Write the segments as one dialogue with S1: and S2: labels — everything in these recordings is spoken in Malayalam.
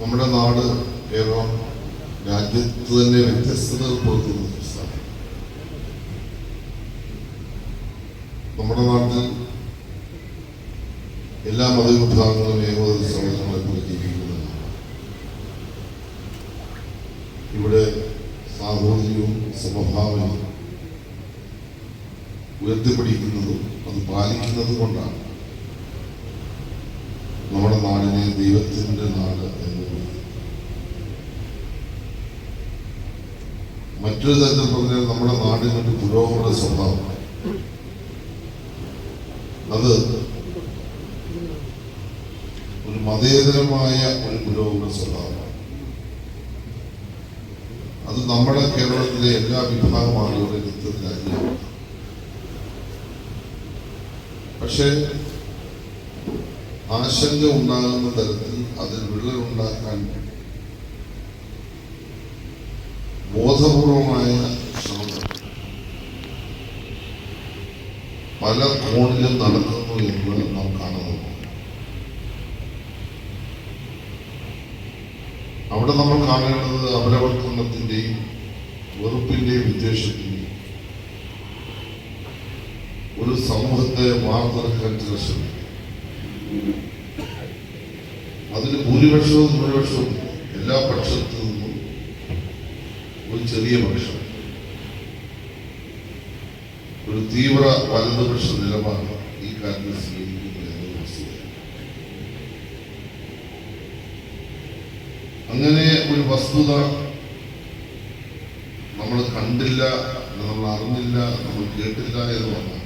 S1: നമ്മുടെ നാട് കേരളം രാജ്യത്ത് തന്നെ വ്യത്യസ്തത പുറത്തുന്ന സംസ്ഥാനം നമ്മുടെ നാട്ടിൽ എല്ലാ മതവിഭാഗങ്ങളും ഏകോദ സമൂഹങ്ങളെ പോലെ ജീവിക്കുന്നതാണ്. ഇവിടെ സാഹോദര്യവും സമഭാവനയും ഉയർത്തിപ്പിടിക്കുന്നതും അത് പാലിക്കുന്നതും കൊണ്ടാണ് നമ്മുടെ നാടിനെ ദൈവത്തിന്റെ നാട് എന്ന് വിളിക്കുന്നത് മറ്റൊരു തരത്തിൽ പറഞ്ഞാൽ നമ്മുടെ നാടിനൊരു പുരോഗമന സ്വഭാവം. അത് ഒരു മതേതരമായ ഒരു പുരോഗമന സ്വഭാവമാണ്. അത് നമ്മുടെ കേരളത്തിലെ എല്ലാ വിഭാഗം ആളുകളുടെ പക്ഷേ ആശങ്ക ഉണ്ടാകുന്ന തരത്തിൽ അതിൽ വിള്ളലുണ്ടാക്കാൻ ബോധപൂർവമായ ശ്രമങ്ങൾ പല കോണിലും നടക്കുന്നു എന്ന് നാം കാണുന്നു. അവിടെ നമ്മൾ കാണേണ്ടത് അപരവൽക്കരണത്തിന്റെയും വെറുപ്പിന്റെയും വിദ്വേഷത്തിന്റെയും ഒരു സമൂഹത്തെ വാർത്തെടുക്കാൻ ചില ശ്രമിക്കും അതിന് ഭൂരിപക്ഷവും ഭൂരിപക്ഷവും എല്ലാ പക്ഷത്തു ഒരു ചെറിയ പക്ഷം ഒരു തീവ്ര വലതുപക്ഷ നിലപാട് ഈ കാര്യത്തിൽ സ്വീകരിക്കുന്നു എന്നത് വസ്തുതയാണ് അങ്ങനെ ഒരു വസ്തുത നമ്മൾ കണ്ടില്ല നമ്മൾ അറിഞ്ഞില്ല നമ്മൾ കേട്ടില്ല എന്ന് പറഞ്ഞാൽ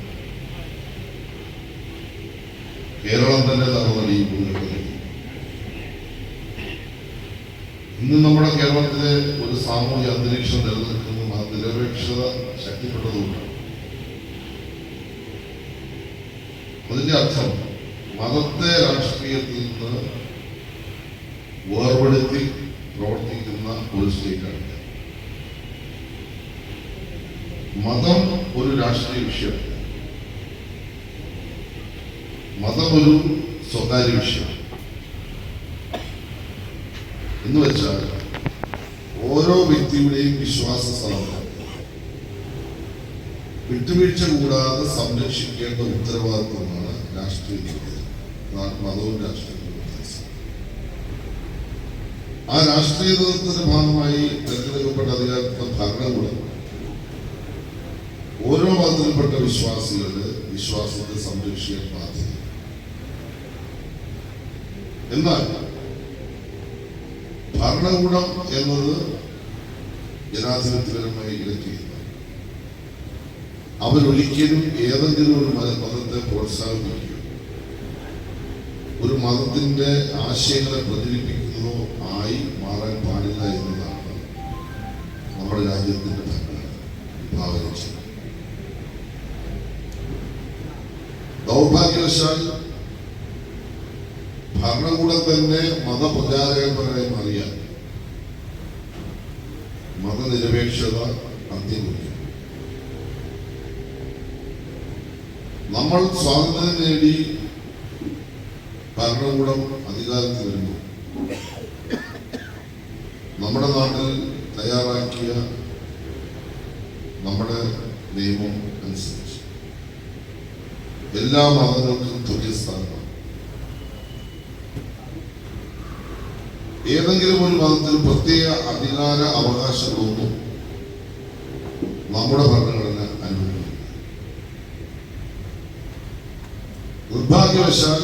S1: കേരളം തന്നെ തറന്നടിയുമ്പോൾ ഇന്ന് നമ്മുടെ കേരളത്തിലെ ഒരു സാമൂഹ്യ അന്തരീക്ഷം നിലനിൽക്കുന്നതും ആ നിരപേക്ഷത ശക്തിപ്പെട്ടതുകൊണ്ടാണ് അതിന്റെ അർത്ഥം മതത്തെ രാഷ്ട്രീയത്തിൽ നിന്ന് വേർപെടുത്തി പ്രവർത്തിക്കുന്ന ഒരു സ്റ്റേറ്റാണ് മതം ഒരു രാഷ്ട്രീയ വിഷയമാണ് മതം ഒരു സ്വകാര്യ വിഷയം. എന്ന് വെച്ചാൽ ഓരോ വ്യക്തിയുടെയും വിശ്വാസ സ്ഥലം. വിട്ടുവീഴ്ച കൂടാതെ സംരക്ഷിക്കേണ്ട ഉത്തരവാദിത്വമാണ് രാഷ്ട്രീയ മതവും വ്യത്യാസം. ആ രാഷ്ട്രീയത്തിന്റെ ഭാഗമായി തെരഞ്ഞെടുക്കപ്പെട്ട അധികാരത്തിന്റെ ഭരണകൂടം ഓരോ മതത്തിൽപ്പെട്ട വിശ്വാസികളുടെ വിശ്വാസത്തെ സംരക്ഷിക്കാൻ ബാധ്യത. എന്നാൽ ഭരണകൂടം എന്നത് ജനാധിപത്യപരമായി ഇലക്ട് ചെയ്യുന്നു അവരൊരിക്കലും ഏതെങ്കിലും ഒരു മത മതത്തെ പ്രോത്സാഹിപ്പിക്കുകയോ ഒരു മതത്തിന്റെ ആശയങ്ങളെ പ്രചരിപ്പിക്കുന്നതോ ആയി മാറാൻ പാടില്ല എന്നതാണ് നമ്മുടെ രാജ്യത്തിന്റെ ഭരണ വിഭാവനം. തന്നെ മതപ്രചാരകന്മാരായി മാറിയാൽ മതനിരപേക്ഷത അത്യമുഖ്യം നമ്മൾ സ്വാതന്ത്ര്യം നേടി ഭരണകൂടം അധികാരത്തിൽ വരുമ്പോൾ നമ്മുടെ നാട്ടിൽ തയ്യാറാക്കിയ നമ്മുടെ നിയമം അനുസരിച്ച് എല്ലാ മതങ്ങൾക്കും തുല്യ സ്ഥാനമാണ്. ഏതെങ്കിലും ഒരു മതത്തിൽ പ്രത്യേക അധികാര അവകാശങ്ങളൊന്നും നമ്മുടെ ഭരണഘടന അനുവദിക്കുന്നു നിർഭാഗ്യവശാൽ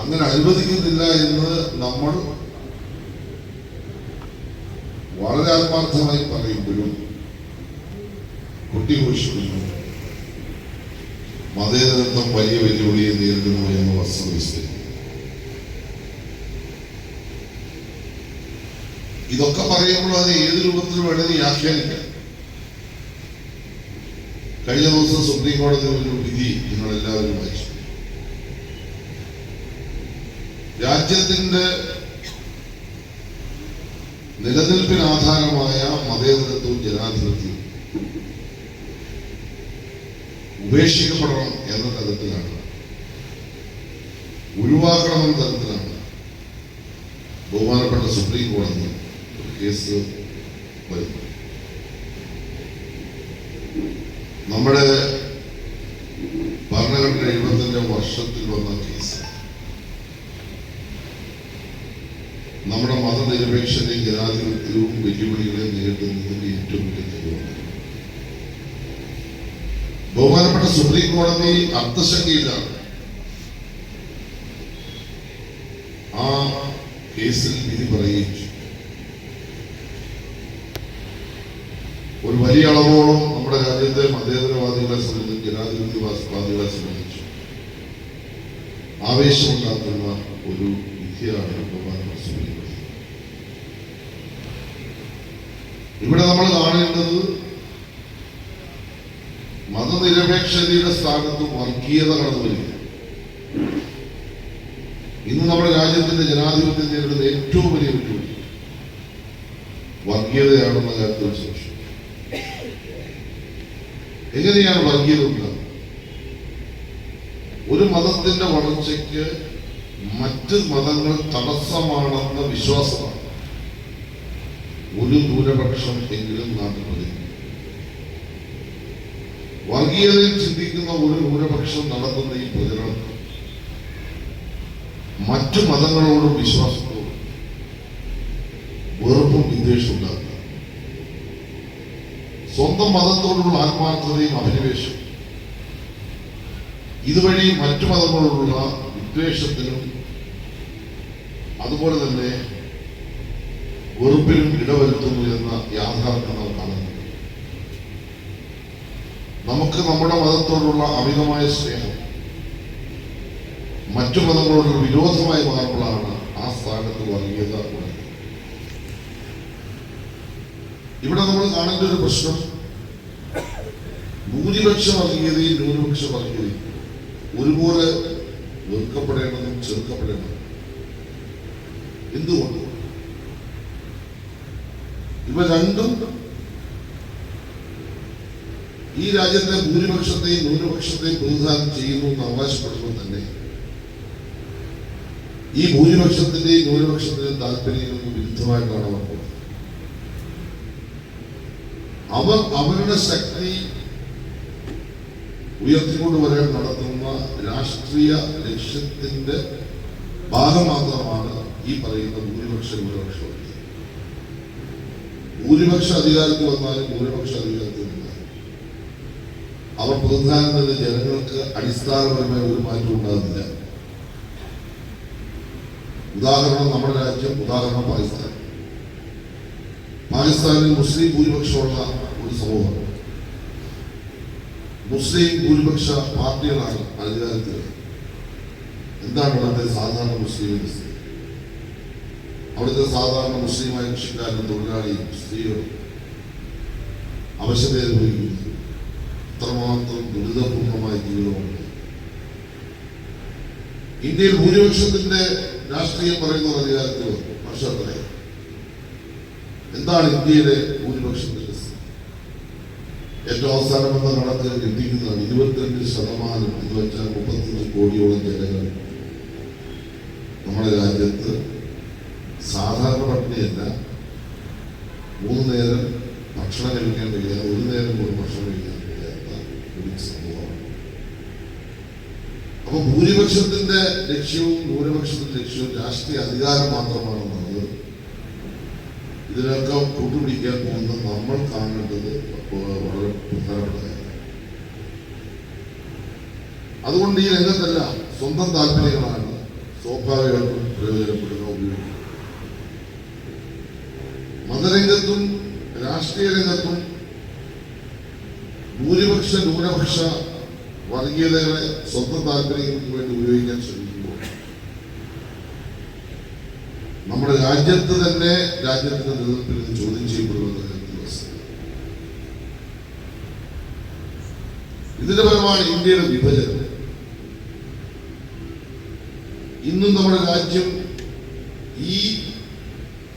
S1: അങ്ങനെ അനുവദിക്കുന്നില്ല എന്ന് നമ്മൾ വളരെ ആത്മാർത്ഥമായി പറയുമ്പോഴും കുട്ടിഘോഷിക്കുന്നു മതേതരത്വം വലിയ വെല്ലുവിളിയെ നേരിടുന്നു എന്ന വസ്തുത ഇതൊക്കെ പറയുമ്പോൾ അത് ഏത് രൂപത്തിൽ വേണമെങ്കിൽ വ്യാഖ്യാനിക്കാം കഴിഞ്ഞ ദിവസം സുപ്രീം കോടതി ഒരു വിധി നിങ്ങൾ എല്ലാവരും വായിച്ചു. രാജ്യത്തിന്റെ നിലനിൽപ്പിന് ആധാരമായ മതേതരത്വവും ജനാധിപത്യവും ഉപേക്ഷിക്കപ്പെടണം എന്ന തരത്തിലാണ്. ഒഴിവാക്കണം എന്ന തരത്തിലാണ് സുപ്രീം കോടതി കേസ് വരുന്നു നമ്മുടെ ഭരണഘടന എഴുപത്തഞ്ചാം വർഷത്തിൽ വന്ന കേസ്. നമ്മുടെ മതനിരപേക്ഷതയും ജനാധിപത്യവും വെല്ലുവിളികളെ നേരിടുന്നതിന്റെ ഏറ്റവും വലിയ തെളിവാണ്. ബഹുമാനപ്പെട്ട സുപ്രീം കോടതി അർത്ഥശങ്കയിലാണ് ആ കേസിൽ വിധി പറയുകയും ഒരു വലിയ അളവോളം നമ്മുടെ രാജ്യത്തെ മതേതരവാദികളെ സംബന്ധിച്ച് ജനാധിപത്യവാദികളെ സംബന്ധിച്ച് ആവേശമുണ്ടാക്കുന്ന ഒരു വിദ്യയാണ് ഇവിടെ നമ്മൾ കാണേണ്ടത് മതനിരപേക്ഷതയുടെ സ്ഥാനത്ത് വർഗീയത കടന്നു വരിക ഇന്ന് നമ്മുടെ രാജ്യത്തിന്റെ ജനാധിപത്യം നേരിടുന്ന ഏറ്റവും വലിയ വെല്ലുവിളി വർഗീയതയാണെന്ന കാര്യത്തിൽ എങ്ങനെയാണ് വർഗീയത ഒരു മതത്തിന്റെ വളർച്ചയ്ക്ക് മറ്റ് മതങ്ങൾ തടസ്സമാണെന്ന വിശ്വാസമാണ്. ഒരു ന്യൂനപക്ഷം എങ്കിലും നാട്ടുപതി വർഗീയതയിൽ ചിന്തിക്കുന്ന ഒരു ന്യൂനപക്ഷം നടത്തുന്ന ഈ പ്രചരണം മറ്റു മതങ്ങളോടും വിശ്വാസത്തോടും വെറുപ്പും വിദ്വേഷവും ഉണ്ടാക്കുക സ്വന്തം മതത്തോടുള്ള ആത്മാർത്ഥതയും അഭിനിവേശവും. ഇതുവഴി മറ്റു മതങ്ങളോടുള്ള വിദ്വേഷത്തിനും അതുപോലെ തന്നെ വെറുപ്പിനും ഇടവരുത്തുന്നു എന്ന യാഥാർത്ഥ്യം നാം കാണുന്നു. നമുക്ക് നമ്മുടെ മതത്തോടുള്ള അമിതമായ സ്നേഹം മറ്റു മതങ്ങളോടുള്ള വിരോധമായി മാറുമ്പോഴാണ് ആ സ്ഥാനത്ത് വർഗീയത ഇവിടെ നമ്മൾ കാണേണ്ട ഒരു പ്രശ്നം ഭൂരിപക്ഷ വർഗീയതയും ന്യൂനപക്ഷ വർഗീയതയും ഒരുപോലെ വെറുക്കപ്പെടേണ്ടതും ചെറുക്കപ്പെടേണ്ടതും. എന്തുകൊണ്ട്? ഇവ രണ്ടും ഈ രാജ്യത്തെ ഭൂരിപക്ഷത്തെയും ന്യൂനപക്ഷത്തെയും പ്രതിദാനം ചെയ്യുന്നു എന്ന് അവകാശപ്പെടുമ്പോൾ തന്നെ. ഈ ഭൂരിപക്ഷത്തിന്റെയും ന്യൂനപക്ഷത്തിന്റെയും താല്പര്യങ്ങൾക്ക് വിരുദ്ധമായിട്ടാണ് അവർ അവർ അവരുടെ ശക്തി ഉയർത്തിക്കൊണ്ടുവരാൻ നടത്തുന്ന രാഷ്ട്രീയ ലക്ഷ്യത്തിന്റെ ഭാഗം മാത്രമാണ് ഈ പറയുന്ന ഭൂരിപക്ഷ വർഗീയത. ഭൂരിപക്ഷ അധികാരത്തിൽ വന്നാലും ഭൂരിപക്ഷ അധികാരത്തിൽ അവർ പ്രതിനിധാനത്തിന്റെ ജനങ്ങൾക്ക് അടിസ്ഥാനപരമായ ഒരു മാറ്റം ഉണ്ടാകുന്നില്ല. ഉദാഹരണം നമ്മുടെ രാജ്യം ഉദാഹരണം പാകിസ്ഥാൻ. പാകിസ്ഥാനിൽ മുസ്ലിം ഭൂരിപക്ഷമുള്ള ഒരു മുസ്ലിം ഭൂരിപക്ഷ പാർട്ടികളാണ് അധികാരത്തിൽ. എന്താണ് അവിടുത്തെ സാധാരണ മുസ്ലിം അവിടുത്തെ സാധാരണ മുസ്ലിമായ കൃഷിക്കാരനും തൊഴിലാളിയും സ്ത്രീകളും അവശത അനുഭവിക്കുന്നത് അത്രമാത്രം ദുരിതപൂർണമായ ജീവിതമാണ്. ഇന്ത്യയിൽ ഭൂരിപക്ഷത്തിന്റെ രാഷ്ട്രീയം പറയുന്ന അധികാരത്തിൽ വർഷത്തിലെ എന്താണ് ഇന്ത്യയിലെ ഭൂരിപക്ഷത്തിന്റെ ഏറ്റവും അവസാനം കണക്ക് ലഭിക്കുന്നതാണ് ഇരുപത്തിരണ്ട് ശതമാനം എന്ന് വെച്ചാൽ മുപ്പത്തഞ്ച് കോടിയോളം ജനങ്ങൾ നമ്മുടെ രാജ്യത്ത് സാധാരണ പട്ടിണിയല്ല മൂന്ന് നേരം ഭക്ഷണം കഴിക്കാൻ ഒരു നേരം പോലും ഭക്ഷണം കഴിക്കാൻ കഴിയാത്ത ഒരു സമൂഹമാണ്. അപ്പൊ ഭൂരിപക്ഷത്തിന്റെ ലക്ഷ്യവും ഭൂരിപക്ഷത്തിന്റെ ലക്ഷ്യവും രാഷ്ട്രീയ അധികാരം മാത്രമാണെന്നുള്ളത് ഇതിനൊക്കെ കൂട്ടുപിടിക്കാൻ പോകുന്ന നമ്മൾ കാണേണ്ടത് വളരെ പ്രധാനപ്പെട്ട അതുകൊണ്ട് ഈ രംഗത്തല്ല സ്വന്തം താല്പര്യങ്ങളാണ് സ്വാഭാവികമായിട്ടും പ്രയോജനപ്പെടുന്ന ഉപയോഗിക്കുന്നത് മതരംഗത്തും രാഷ്ട്രീയ രംഗത്തും ഭൂരിപക്ഷ ന്യൂനപക്ഷ വർഗീയതകളെ സ്വന്തം താല്പര്യങ്ങൾക്ക് വേണ്ടി ഉപയോഗിക്കാൻ ശ്രമിക്കുമ്പോൾ നമ്മുടെ രാജ്യത്ത് തന്നെ രാജ്യത്തിന്റെ നിലനിൽപ്പിൽ ഇത് ചോദ്യം ചെയ്യപ്പെടുമെന്ന ഇതിന്റെ ഫലമാണ് ഇന്ത്യയുടെ വിഭജനം. ഇന്നും നമ്മുടെ രാജ്യം ഈ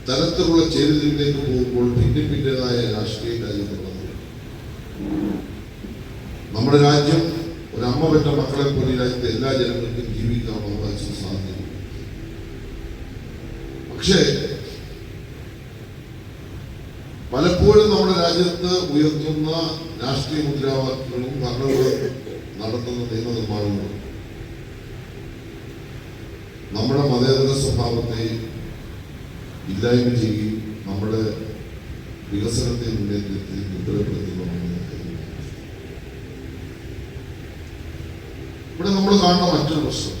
S1: തരത്തിലുള്ള ചേരുതിരിലേക്ക് പോകുമ്പോൾ പിന്നെ പിന്നേതായ രാഷ്ട്രീയ രാജ്യത്തുള്ളത് നമ്മുടെ രാജ്യം ഒരമ്മ പെറ്റ മക്കളെ പോലെ രാജ്യത്തെ എല്ലാ ജനങ്ങൾക്കും ജീവിക്കാൻ അവകാശം സാധ്യത പക്ഷേ പലപ്പോഴും നമ്മുടെ രാജ്യത്ത് ഉയർത്തുന്ന രാഷ്ട്രീയ മുദ്രാവാക്യങ്ങളും ഭരണകൂടം നടത്തുന്ന നിയമനിർമ്മാണങ്ങളും നമ്മുടെ മതേതര സ്വഭാവത്തെ ഇല്ലായ്മ ചെയ്യുകയും നമ്മുടെ വികസനത്തെ മുന്നേറ്റത്തിൽ ദുർബലപ്പെടുത്തുന്നതാണ് ഇവിടെ നമ്മൾ കാണുന്ന മറ്റൊരു പ്രശ്നം.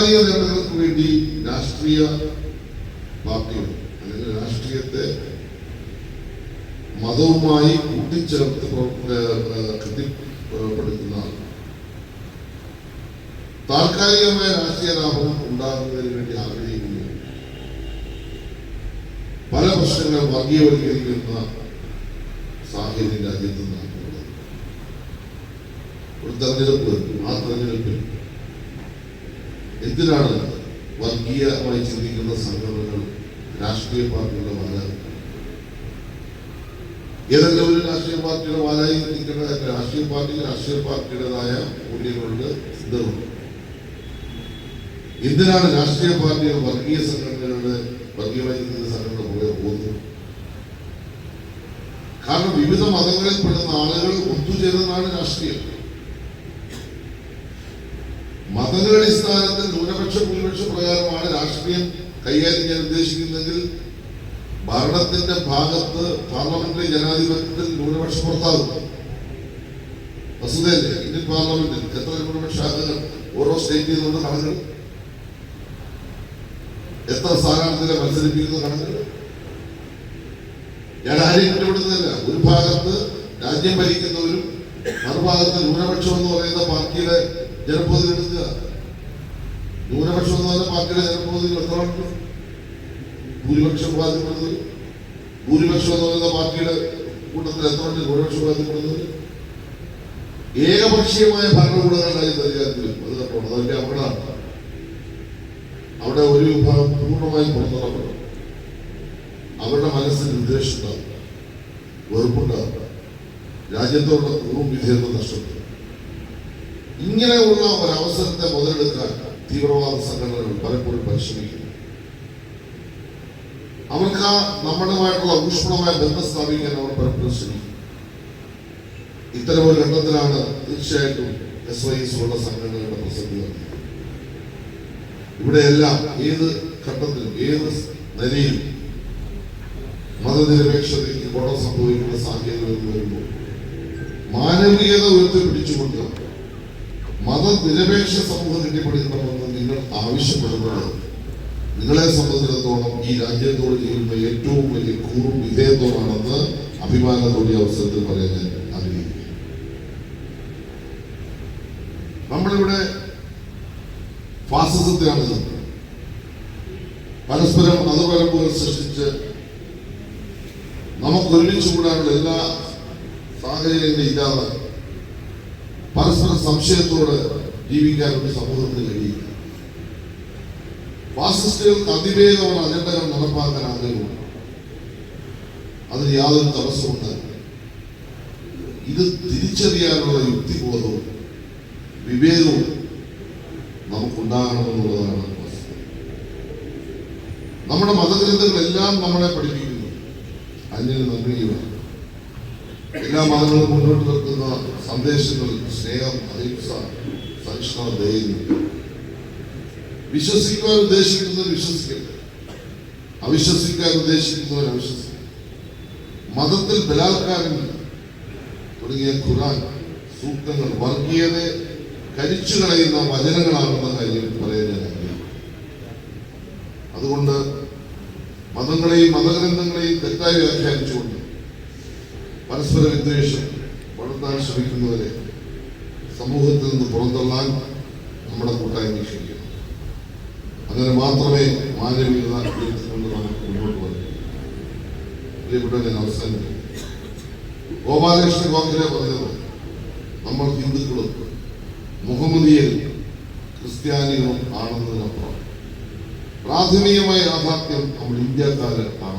S1: താൽക്കാലിക നേട്ടങ്ങൾക്ക് വേണ്ടി രാഷ്ട്രീയ പാർട്ടികൾ അല്ലെങ്കിൽ രാഷ്ട്രീയത്തെ മതവുമായി കൂട്ടിച്ചേർത്ത് കൃത്യപ്പെടുത്തുന്ന താൽക്കാലികമായ രാഷ്ട്രീയ ലാഭം ഉണ്ടാകുന്നതിന് വേണ്ടി ആഗ്രഹിക്കുന്നു. പല പ്രശ്നങ്ങൾ വർഗീയവൽക്കരിക്കുന്ന സാഹചര്യം രാജ്യത്ത് നടക്കുന്നത് ഒരു തെരഞ്ഞെടുപ്പ് ആ തെരഞ്ഞെടുപ്പിൽ എന്തിനാണ് വർഗീയമായി ചിന്തിക്കുന്ന സംഘടനകൾ രാഷ്ട്രീയ പാർട്ടികളുടെ വാലായി ഏതെങ്കിലും ഒരു രാഷ്ട്രീയ പാർട്ടിയുടെ വാലായി നിൽക്കേണ്ട രാഷ്ട്രീയ പാർട്ടിക്ക് രാഷ്ട്രീയ പാർട്ടിയുടേതായ മൂല്യങ്ങളുണ്ട് സിദ്ധമുണ്ട് എന്തിനാണ് രാഷ്ട്രീയ പാർട്ടികൾ വർഗീയ സംഘടനകളുടെ വർഗീയമായി ചിന്തിക്കുന്ന സംഘടന പുറകെ പോകുന്നത്? കാരണം വിവിധ മതങ്ങളിൽ പെടുന്ന ആളുകൾ ഒത്തുചേരുന്നതാണ് രാഷ്ട്രീയം. മതങ്ങളുടെ അടിസ്ഥാനത്തിൽ ന്യൂനപക്ഷ ഭൂരിപക്ഷ പ്രകാരമാണ് രാഷ്ട്രീയം കൈകാര്യം ചെയ്യാൻ ഉദ്ദേശിക്കുന്നതെങ്കിൽ ഭരണത്തിന്റെ ഭാഗത്ത് പാർലമെന്ററി ജനാധിപത്യത്തിൽ ന്യൂനപക്ഷ പുറത്താകും വസുതയല്ലേ ഇന്ത്യൻ പാർലമെന്റിൽ എത്ര ന്യൂനപക്ഷ അംഗങ്ങൾ ഓരോ സ്റ്റേറ്റിൽ നിന്നുള്ള കണക്കുകൾ? എത്ര സ്ഥാനാർത്ഥികളെ മത്സരിപ്പിക്കുന്ന കണക്കുകൾ? ഞാൻ ആരെയും കുറ്റപ്പെടുത്തുന്നില്ല ഒരു ഭാഗത്ത് രാജ്യം ഭരിക്കുന്നവരും മറുഭാഗത്ത് ന്യൂനപക്ഷം എന്ന് പറയുന്ന പാർട്ടിയുടെ ജനപ്രതിനിധി എടുക്കുക ന്യൂനപക്ഷം എന്ന് പറഞ്ഞ പാർട്ടിയുടെ ജനപ്രതിനിധികൾ എത്ര ഉണ്ട് ഭൂരിപക്ഷം ബാധ്യപ്പെടുന്നത് ഭൂരിപക്ഷം എന്ന് പറയുന്ന പാർട്ടിയുടെ കൂട്ടത്തിൽ എത്ര ഉണ്ട്? ന്യൂനപക്ഷം ബാധ്യപ്പെടുന്നത് ഏകപക്ഷീയമായ ഭരണകൂടങ്ങൾ രാജ്യത്ത് അധികാരത്തിൽ വരും അത് കേട്ടോ അതല്ലേ അപകടമാണ്. അവിടെ ഒരു വിഭാഗം പൂർണമായും പുറത്തിറങ്ങണം അവരുടെ മനസ്സിൽ വിദ്വേഷം ഉണ്ടാവും രാജ്യത്തോടുള്ള പൂർവ വിധേയത നഷ്ടപ്പെടും. ഇങ്ങനെയുള്ള ഒരു അവസരത്തെ മുതലെടുക്കാൻ തീവ്രവാദ സംഘടനകൾ പലപ്പോഴും പരിശ്രമിക്കുന്നു. അവർക്ക് ആ നമ്മളുമായിട്ടുള്ള ഊഷ്മളമായ ബന്ധം സ്ഥാപിക്കാൻ അവർ പലപ്പോഴും ശ്രമിക്കും ഇത്തരമൊരു ഘട്ടത്തിലാണ് തീർച്ചയായിട്ടും എസ് വൈ എസ് ഉള്ള സംഘടനകളുടെ പ്രസക്തി വന്നത്. ഇവിടെയെല്ലാം ഏത് ഘട്ടത്തിലും ഏത് നിലയിലും മതനിരപേക്ഷതയ്ക്ക് ഗുണം സംഭവിക്കുന്ന സാഹചര്യം വരുമ്പോൾ മാനവീയത ഉയർത്തിപ്പിടിച്ചുകൊണ്ട് മതനിരപേക്ഷ സമൂഹം കെട്ടിപ്പടുക്കണമെന്ന് നിങ്ങൾ ആവശ്യപ്പെടുന്നത് നിങ്ങളെ സംബന്ധിച്ചിടത്തോളം ഈ രാജ്യത്തോട് ചെയ്യുന്ന ഏറ്റവും വലിയ കൂറും വിധേയത്വമാണെന്ന് അഭിമാനത്തോടെ അവസരത്തിൽ പറയാൻ ഞാൻ ആഗ്രഹിക്കുന്നു നമ്മളിവിടെ ഫാസിസത്തെയാണ്. പരസ്പരം മതപരമ്പുകൾ സൃഷ്ടിച്ച് നമുക്ക് ഒരുമിച്ച് കൂടാനുള്ള എല്ലാ സാഹചര്യങ്ങളും ഇല്ലാതെ പരസ്പര സംശയത്തോട് ജീവിക്കാൻ ഒരു സമൂഹത്തിന് കഴിയില്ല. ഫാസിസ്റ്റുകൾക്ക് അതിവേഗമുള്ള അജണ്ടകൾ നടപ്പാക്കാൻ ആഗ്രഹമുണ്ട്. അതിന് യാതൊരു തടസ്സമുണ്ട് ഇത് തിരിച്ചറിയാനുള്ള യുക്തിബോധവും വിവേകവും നമുക്കുണ്ടാകണമെന്നുള്ളതാണ്. നമ്മുടെ മതഗ്രന്ഥങ്ങളെല്ലാം നമ്മളെ പഠിപ്പിക്കുന്നു. അന്യന് നന്ദിയുമാണ് എല്ലാ മതങ്ങളും മുന്നോട്ട് വെക്കുന്ന സന്ദേശങ്ങൾ സ്നേഹം അഹിംസ സഹിഷ്ണുത ദൈവം. വിശ്വസിക്കുവാൻ ഉദ്ദേശിക്കുന്നത് വിശ്വസിക്കട്ടെ. അവിശ്വസിക്കാൻ ഉദ്ദേശിക്കുന്നവർ അവിശ്വസിക്കും മതത്തിൽ ബലാത്കാരങ്ങൾ തുടങ്ങിയ ഖുറാൻ സൂക്തങ്ങൾ വർഗീയതയെ കരിച്ചു കളയുന്ന വചനങ്ങളാണെന്ന കാര്യം പറയാൻ അതുകൊണ്ട് മതങ്ങളെയും മതഗ്രന്ഥങ്ങളെയും തെറ്റായി വ്യാഖ്യാനിച്ചുകൊണ്ട് പരസ്പര വിദ്വേഷം വളർത്താൻ ശ്രമിക്കുന്നവരെ സമൂഹത്തിൽ നിന്ന് പുറന്തള്ളാൻ നമ്മുടെ കൂട്ടായ്മ ക്ഷണിക്കണം അങ്ങനെ മാത്രമേ മാനവികത ഉയർത്തിക്കൊണ്ട് നമുക്ക് മുന്നോട്ട് വരൂ. പ്രിയപ്പെട്ട ഞാൻ അവസാനിക്കും ഗോപാലകൃഷ്ണ ഗോഖലെ പറഞ്ഞത് നമ്മൾ ഹിന്ദുക്കളും മുഹമ്മദിയൻ ക്രിസ്ത്യാനികളും ആണെന്നതിനപ്പുറം. പ്രാഥമികമായ യാഥാർത്ഥ്യം നമ്മൾ ഇന്ത്യക്കാര് ആണെന്നാണ്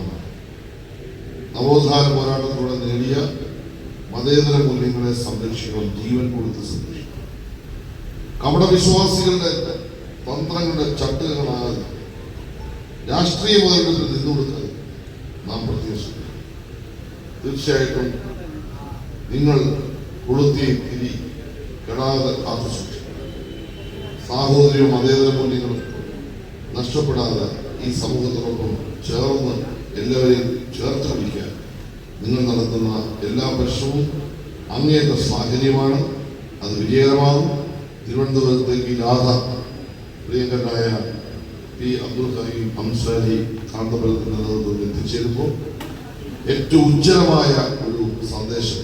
S1: നവോത്ഥാന പോരാട്ടത്തിലൂടെ നേടിയ മതേതര മൂല്യങ്ങളെ സംരക്ഷിക്കണം ജീവൻ കൊടുത്ത് സംരക്ഷിക്കണം കപട വിശ്വാസികളുടെ തന്ത്രങ്ങളുടെ ചട്ടുകളാകാതെ രാഷ്ട്രീയ മുതലെടുപ്പിൽ നിന്നുകൊടുക്കാൻ നാം പ്രത്യക്ഷപ്പെട്ടു തീർച്ചയായിട്ടും നിങ്ങൾ കൊളുത്തി തിരി കെടാതെ കാത്തു സൂക്ഷിക്കും സാഹോദര്യവും മതേതര മൂല്യങ്ങളും നഷ്ടപ്പെടാതെ ഈ സമൂഹത്തോടൊപ്പം ചേർന്ന് എല്ലാവരെയും ചേർത്ത് പിടിക്കാൻ നിങ്ങൾ നടത്തുന്ന എല്ലാ പരിശ്രമവും അങ്ങേത്തെ ശ്ലാഘനീയമാണ് അത് വിജയകരമാകും. തിരുവനന്തപുരത്തേക്ക് രാധ പ്രിയങ്കരനായ പി അബ്ദുൽ കരീം അംസാരി കാന്തപുരത്തിന്റെ നേതൃത്വത്തിൽ എത്തിച്ചേരുമ്പോൾ ഏറ്റവും ഉജ്ജ്വലമായ ഒരു സന്ദേശം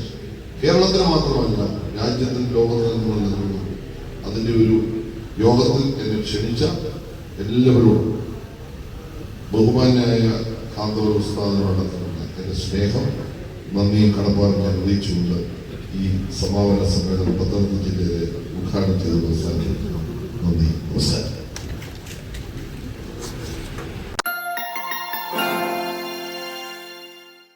S1: കേരളത്തിന് മാത്രമല്ല രാജ്യത്തിന് ലോകത്തിനും നൽകുന്നു അതിന്റെ ഒരു യോഗത്തിൽ എന്നെ ക്ഷണിച്ച എല്ലാവരോടും ബഹുമാന്യായ കാന്തപുര ഉസ്താദനോടൊപ്പം എന്റെ സ്നേഹം. നന്ദിയും കടപ്പാടും അറിയിച്ചുകൊണ്ട് ഈ സമാപന സമ്മേളനം പത്തനംതിട്ട ജില്ലയിലെ ഉദ്ഘാടനം ചെയ്ത് അവസാനിക്കുന്നു നന്ദി. നമസ്കാരം.